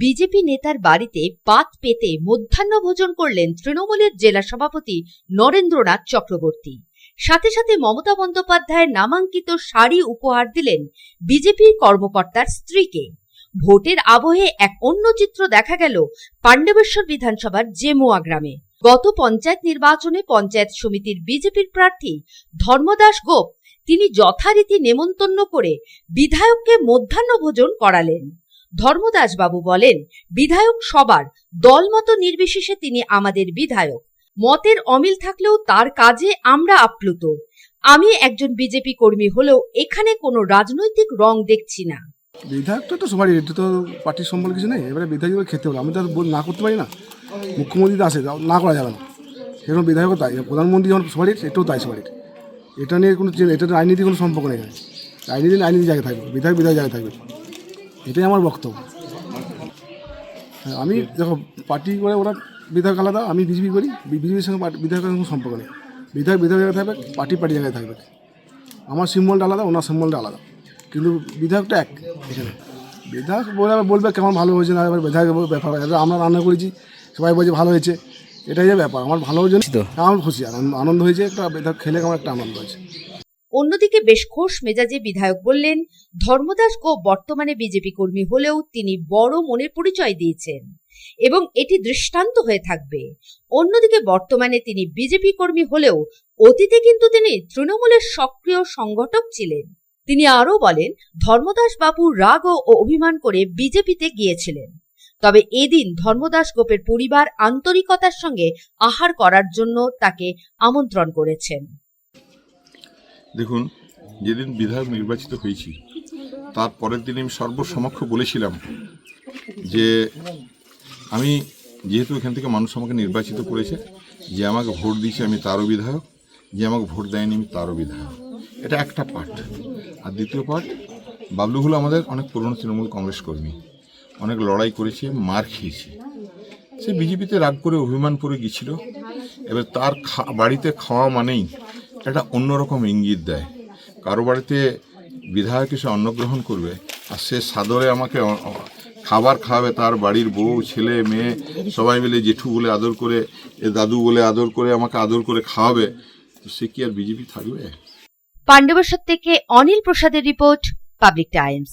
BJP নেতার বাড়িতে পাত পেতে মধ্যাহ্ন ভোজন করলেন তৃণমূলের জেলা সভাপতি নরেন্দ্রনাথ চক্রবর্তী। সাথে সাথে মমতা বন্দ্যোপাধ্যায়ের নামাঙ্কিত শাড়ি উপহার দিলেন বিজেপির কর্মকর্তার স্ত্রীকে। ভোটের আবহে এক অন্য চিত্র দেখা গেল পাণ্ডবেশ্বর বিধানসভার জেমুয়া গ্রামে। গত পঞ্চায়েত নির্বাচনে পঞ্চায়েত সমিতির বিজেপির প্রার্থী ধর্মদাস গোপ তিনি যথারীতি নেমন্তন্ন করে বিধায়ককে মধ্যাহ্ন ভোজন করালেন। ধর্মদাস বাবু বলেন, বিধায়ক সবার দলমত নির্বিশেষে তিনি আমাদের বিধায়ক। মতের অমিল থাকলেও তার কাজে আমরা আপ্লুত। আমি একজন বিজেপি কর্মী হলেও এখানে কোনো রাজনৈতিক রং দেখছি না। বিধায়কটা তো সবারই এটা তো পার্টির সম্বল কিছু নেই। এবারে বিধায়ক খেতে হবে। আমি তো না করতে পারি না। মুখ্যমন্ত্রী তো আসে না করা যাবে না। সেরকম বিধায়কও তাই। প্রধানমন্ত্রী যখন সবারই, এটাও তাই সবারই। এটা নিয়ে কোনো এটা রাজনীতি কোনো সম্পর্ক নেই রাজনীতি রাজনীতি জায়গায় থাকবে। বিধায়ক বিধায়ক জায়গায় থাকবে। এটাই আমার বক্তব্য। হ্যাঁ, আমি দেখো পার্টি করে ওরা বিধায়ক আলাদা আমি বিজেপি করি বিজেপির সঙ্গে বিধায়কের সঙ্গে সম্পর্ক নেই। বিধায়ক বিধায়ক জায়গায় থাকবে পার্টি পার্টি জায়গায় থাকবে। আমার সিম্বলটা আলাদা ওনার সিম্বলটা আলাদা। কিন্তু বিধায়কটা এক এখানে। বিধায়ক বলে বলবে কেমন ভালো হয়েছে না এবার বিধায়ক ব্যাপার এবার আমরা রান্না করেছি সবাই বলছে ভালো হয়েছে। এটাই যে ব্যাপার আমার ভালো হয়েছে হ্যাঁ, আমার খুশি। আনন্দ- আনন্দ হয়েছে একটা বিধায়ক খেলে আমার একটা আনন্দ হয়েছে অন্যদিকে বেশ খোশ মেজাজে বিধায়ক বললেন, ধর্মদাস গো বর্তমানে বিজেপি কর্মী হলেও তিনি বড় মনের পরিচয় দিয়েছেন এবং এটি দৃষ্টান্ত হয়ে থাকবে। অন্যদিকে বর্তমানে তিনি বিজেপি কর্মী হলেও অতীতে কিন্তু তিনি তৃণমূলের সক্রিয় সংগঠক ছিলেন। তিনি আরও বলেন, ধর্মদাস বাবু রাগ ও অভিমান করে বিজেপিতে গিয়েছিলেন। তবে এদিন ধর্মদাস গোপের পরিবার আন্তরিকতার সঙ্গে আহার করার জন্য তাকে আমন্ত্রণ করেছেন। দেখুন, যেদিন বিধায়ক নির্বাচিত হয়েছি, তার পরের দিন আমি সর্বসমক্ষ বলেছিলাম যে আমি যেহেতু এখান থেকে মানুষ আমাকে নির্বাচিত করেছে, যে আমাকে ভোট দিয়েছে আমি তারও বিধায়ক, যে আমাকে ভোট দেয়নি আমি তারও বিধায়ক। এটা একটা পার্ট আর দ্বিতীয় পার্ট বাবলু হলো আমাদের অনেক পুরনো তৃণমূল কংগ্রেস কর্মী। অনেক লড়াই করেছে, মার খেয়েছে। সে বিজেপিতে রাগ করে অভিমান করে গিয়েছিল এবার তার বাড়িতে খাওয়া মানেই একটা অন্যরকম ইঙ্গিত দেয়। কারও বাড়িতে বিধায়ক এসে অন্নগ্রহণ করবে, আর সে সাদরে আমাকে খাবার খাওয়াবে, তার বাড়ির বউ, ছেলে, মেয়ে, সবাই মিলে জেঠু বলে আদর করে, এ দাদু বলে আদর করে আমাকে আদর করে খাওয়াবে, তো সে কি আর বিজেপি থাকবে? পাণ্ডবেশ্বর থেকে অনিল প্রসাদের রিপোর্ট, পাবলিক টাইমস।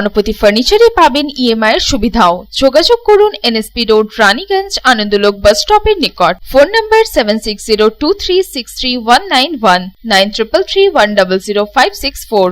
গণপতি ফার্নিচারে পাবেন ইএমআই এর সুবিধাও। যোগাযোগ করুন NSP road Raniganj, Anandalok bus স্টপের নিকট। Phone number seven six zero two three six three one nine one nine three one double zero five six four